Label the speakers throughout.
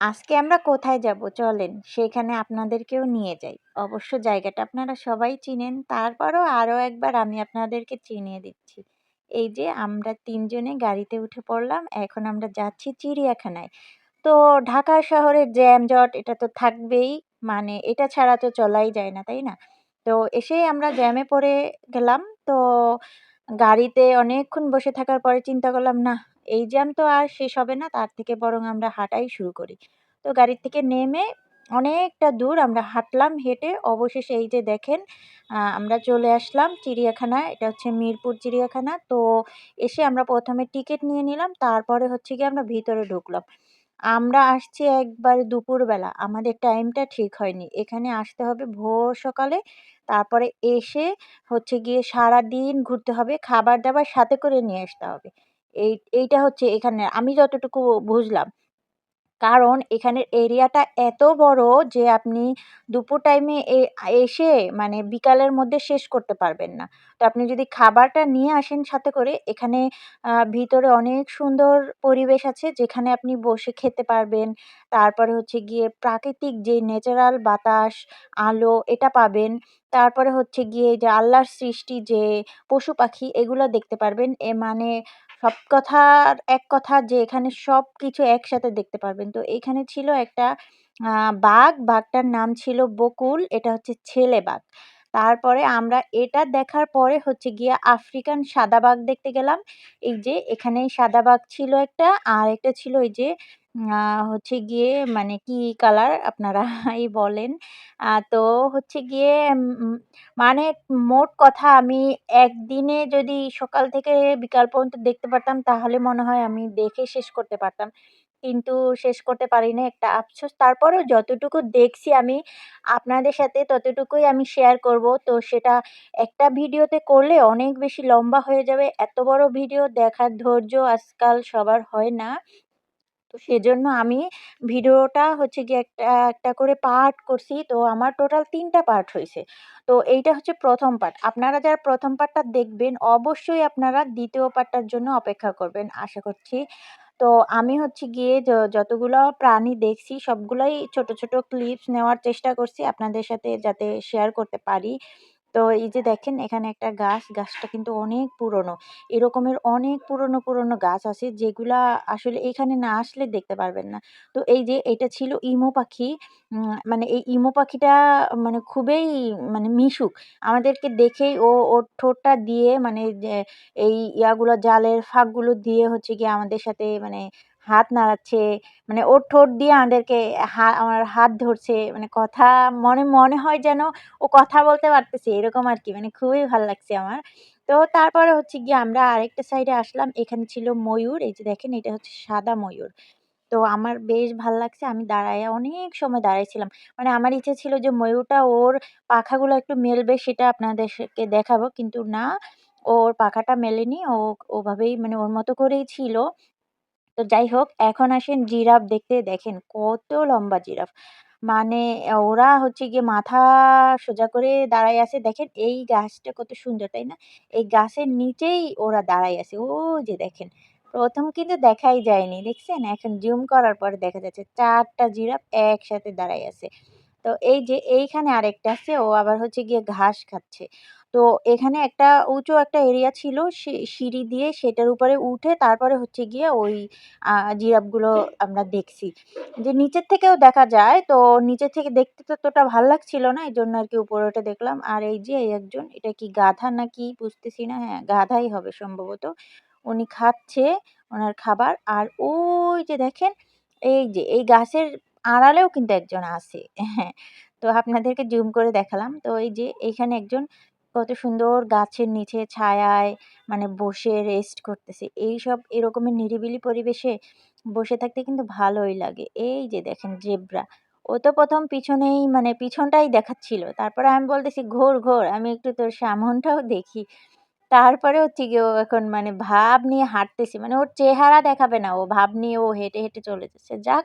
Speaker 1: আজকে আমরা কোথায় যাব চলেন সেখানে আপনাদেরকেও নিয়ে যাই। অবশ্য জায়গাটা আপনারা সবাই চিনেন। তারপরও আরও একবার আমি আপনাদেরকে চিনিয়ে দিচ্ছি। এই যে আমরা তিনজনে গাড়িতে উঠে পড়লাম। এখন আমরা যাচ্ছি চিড়িয়াখানায়। তো ঢাকা শহরের জ্যাম-জট এটা তো থাকবেই। মানে এটা ছাড়া তো চলাই যায় না, তাই না? তো এসেই আমরা জ্যামে পড়ে গেলাম। তো গাড়িতে অনেকক্ষণ বসে থাকার পরে চিন্তা করলাম, নাহ এই জ্যাম তো আর শেষ হবে না। তার থেকে বরং আমরা হাঁটাই শুরু করি। তো গাড়ির থেকে নেমে অনেকটা দূর আমরা হাঁটলাম। হেঁটে অবশেষে এই যে দেখেন আমরা চলে আসলাম চিড়িয়াখানায়। এটা হচ্ছে মিরপুর চিড়িয়াখানা। তো এসে আমরা প্রথমে টিকিট নিয়ে নিলাম। তারপরে হচ্ছে গিয়ে আমরা ভিতরে ঢুকলাম। আমরা আসছি একবারে দুপুরবেলা। আমাদের টাইমটা ঠিক হয়নি। এখানে আসতে হবে ভোর সকালে। তারপরে এসে হচ্ছে গিয়ে সারাদিন ঘুরতে হবে। খাবার-দাবার সাথে করে নিয়ে আসতে হবে। এই এইটা হচ্ছে এখানে আমি যতটুকু বুঝলাম। কারণ এখানের এরিয়াটা এত বড় যে আপনি দুপুর টাইমে এসে মানে বিকালের মধ্যে শেষ করতে পারবেন না। তো আপনি যদি খাবারটা নিয়ে আসেন সাথে করে এখানে ভিতরে অনেক সুন্দর পরিবেশ আছে যেখানে আপনি বসে খেতে পারবেন। তারপরে হচ্ছে গিয়ে প্রাকৃতিক যে ন্যাচারাল বাতাস, আলো এটা পাবেন। তারপরে হচ্ছে গিয়ে যে আল্লাহর সৃষ্টি যে পশু-পাখি এগুলো দেখতে পারবেন। এ মানে সব কথার এক কথা যে এখানে সব কিছু একসাথে দেখতে পারবেন। তো এখানে ছিল একটা বাঘ, বাঘটার নাম ছিল বকুল। এটা হচ্ছে ছেলে বাঘ। তারপরে আমরা এটা দেখার পরে হচ্ছে গিয়া আফ্রিকান সাদা বাঘ দেখতে গেলাম। এই যে এখানে সাদা বাঘ ছিল একটা, আর একটা ছিল এই যে হচ্ছে গিয়ে মানে কি কালার আপনারাই বলেন। তো হচ্ছে গিয়ে মানে মোট কথা আমি একদিনে যদি সকাল থেকে বিকাল পর্যন্ত দেখতে পারতাম, তাহলে মনে হয় আমি দেখে শেষ করতে পারতাম। কিন্তু শেষ করতে পারিনি একটা আফসোস। তারপরেও যতটুকু দেখছি আমি আপনাদের সাথে, ততটুকুই আমি শেয়ার করব। তো সেটা একটা ভিডিওতে করলে অনেক বেশি লম্বা হয়ে যাবে। এত বড় ভিডিও দেখার ধৈর্য আজকাল সবার হয় না। তো সেজন্য আমি ভিডিওটা হচ্ছে গিয়ে একটা, একটা করে পার্ট করছি। তো আমার টোটাল ৩ টা পার্ট হয়েছে তো এইটা হচ্ছে প্রথম পার্ট। আপনারা যারা প্রথম পার্টটা দেখবেন অবশ্যই আপনারা দ্বিতীয় পার্টটার জন্য অপেক্ষা করবেন আশা করছি। তো আমি হচ্ছে গিয়ে যতগুলো প্রাণী দেখছি সবগুলাই ছোট, ছোট ক্লিপস নেওয়ার চেষ্টা করছি আপনাদের সাথে যাতে শেয়ার করতে পারি। তো এই যে দেখেন এখানে একটা গাছ, গাছটা কিন্তু অনেক পুরনো। এরকমের অনেক পুরনো, পুরনো গাছ আছে যেগুলা আসলে এখানে না আসলে দেখতে পারবেন না। তো এই যে এটা ছিল ইমো পাখি। মানে এই ইমো পাখিটা মানে খুবই মানে মিশুক। আমাদেরকে দেখেই ও ওর ঠোঁটটা দিয়ে মানে এই ইয়াগুলো জালের ফাঁকগুলো দিয়ে হচ্ছে গিয়ে আমাদের সাথে মানে হাত নাড়াচ্ছে। মানে ওর ঠোঁট দিয়ে আমাদেরকে হা আমার হাত ধরছে। মানে কথা মনে মনে হয় যেন ও কথা বলতে পারতেছে এরকম আর কি মানে খুবই ভালো লাগছে আমার। তো তারপরে হচ্ছে গিয়ে আমরা আরেকটা সাইডে আসলাম। এখানে ছিল ময়ূর। এই যে দেখেন এটা হচ্ছে সাদা ময়ূর। তো আমার বেশ ভালো লাগছে। আমি দাঁড়াইয়া অনেক সময় দাঁড়াইছিলাম। মানে আমার ইচ্ছে ছিল যে ময়ূরটা ওর পাখাগুলো একটু মেলবে সেটা আপনাদেরকে দেখাবো। কিন্তু না, ওর পাখাটা মেলেনি। ও ওভাবেই মানে ওর মতো করেই ছিল। তো যাই হোক এখন আসেন জিরাফ দেখতে। দেখেন কত লম্বা জিরাফ। মানে ওরা হচ্ছে গিয়ে মাথা সোজা করে দাঁড়ায় আছে। দেখেন এই গাছটা কত সুন্দর, তাই না? এই গাছের নিচেই ওরা দাঁড়ায় আছে। ও যে দেখেন। প্রথম কিন্তু দেখাই যায়নি। দেখছেন? এখন জুম করার পরে দেখা যাচ্ছে চারটা জিরাফ একসাথে দাঁড়ায় আছে। তো এই যে এইখানে আরেকটা আছে ও আবার হচ্ছে গিয়ে ঘাস খাচ্ছে। তো এখানে একটা উঁচু একটা এরিয়া ছিল সিঁড়ি দিয়ে সেটার উপরে উঠে তারপরে হচ্ছে গিয়ে ওই জিরাফগুলো আমরা দেখছি। যে নিচের থেকেও দেখা যায়। তো নিচের থেকে দেখতে তো ততটা ভালো লাগছিল না। এই জন্য আর কি উপরে উঠে দেখলাম। আর এই যে একজন এটা কি গাধা নাকি বুঝতেছি না। হ্যাঁ, গাধাই হবে সম্ভবত। উনি খাচ্ছে ওনার খাবার। আর ওই যে দেখেন এই যে এই গাছের আড়ালেও কিন্তু একজন আছে। হ্যাঁ, তো আপনাদেরকে জুম করে দেখালাম। তো এই যে এইখানে একজন কত সুন্দর গাছের নিচে ছায়ায় মানে বসে রেস্ট করতেছে। এই সব এরকমের নিরিবিলি পরিবেশে বসে থাকতে কিন্তু ভালোই লাগে। এই যে দেখেন জেব্রা। ও তো প্রথম পিছনেই মানে পিছনটাই দেখাচ্ছিল। তারপরে আমি বলতেছি, "ঘোর, ঘোর। আমি একটু তোর সামনটাও দেখি।" তারপরে হচ্ছে গিয়ে ও এখন মানে ভাব নিয়ে হাঁটতেছে। মানে ওর চেহারা দেখাবে না। ও ভাব নিয়ে ও হেঁটে, হেঁটে চলে যাচ্ছে। যাক,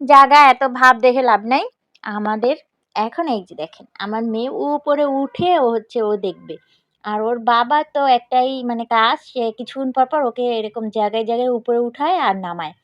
Speaker 1: জাগা এত ভাব দেখে লাভ নাই। আমাদের এখন এই যে দেখেন আমার মেয়ে উপরে উঠে ও হচ্ছে ও দেখবে। আর ওর বাবা তো একটাই মানে কাজ সে কিছুক্ষণ পর, পর ওকে এরকম জায়গায়, জায়গায় উপরে উঠায় আর নামায়।